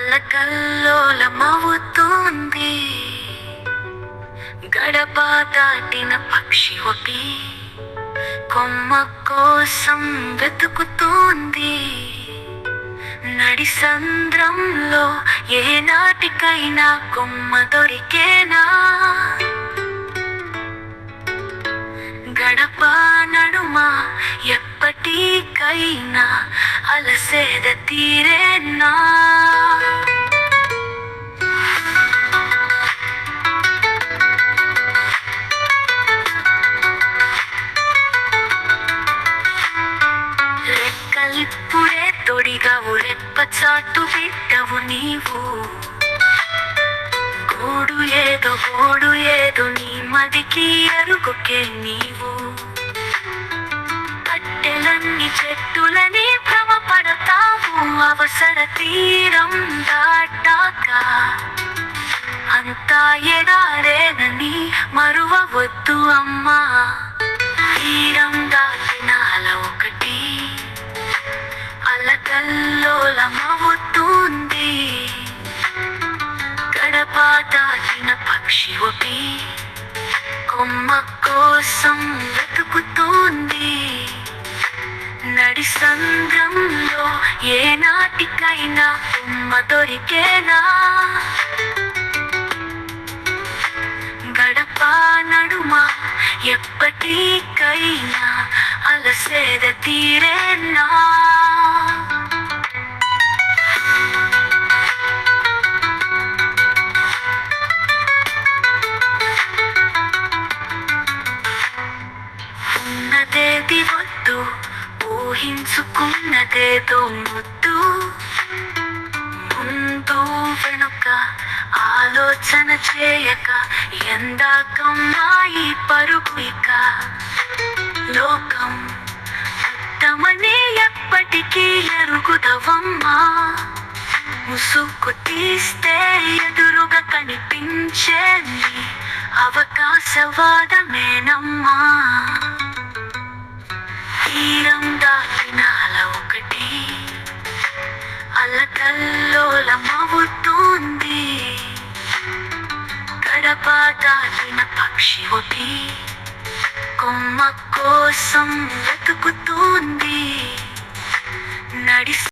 అల్లకల్లోలమవుతోంది గడప దాటిన పక్షి ఒకటి కొమ్మ కోసం వెతుకుతోంది. నడిసంద్రంలో ఏ నాటికైనా కొమ్మ దొరికేనా? గడప నడుమ ఎప్పటికైనా అలసేద తీరేనా? తొడిగా తొడిగవు రెప్పచాటు బిడ్డవు నీవు. గోడు ఏదో గోడు ఏదో నీ మదికి అరుగుకే నీవు. కట్టెలన్నీ చెట్టులని భ్రమపడతావు అవసర తీరం దాటాక. అంతా ఎడారేనని మరువవద్దు అమ్మా. కల్లోలమవుతుంది గడప దాటిన పక్షి ఒకటి కొమ్మ కోసం వెతుకుతోంది. నడి సంద్రంలో ఏ నాటికైనా కొమ్మ దొరికేనా? గడప నడుమ ఎప్పటికైనా అలసేద తీరేనా? ఉన్నదేది వద్దు ఊహించుకున్నదేదో ముద్దు. ముందు వెనుక ఆలోచన చేయక ఎందాకమ్మాయి పరుగు ఇక. లోకం ఉత్తమని ఎప్పటికీ ఎరుగుదవమ్మా. ముసుగు తీస్తే ఎదురుగా కనిపించేది అవకాశవాదమేనమ్మా. తీరం దాటిన ఒకటి అల్లకల్లోలమవుతోంది కడప దాటిన పక్షి ఒకటి కొమ్మ కోసం వెతుకుతోంది. నడి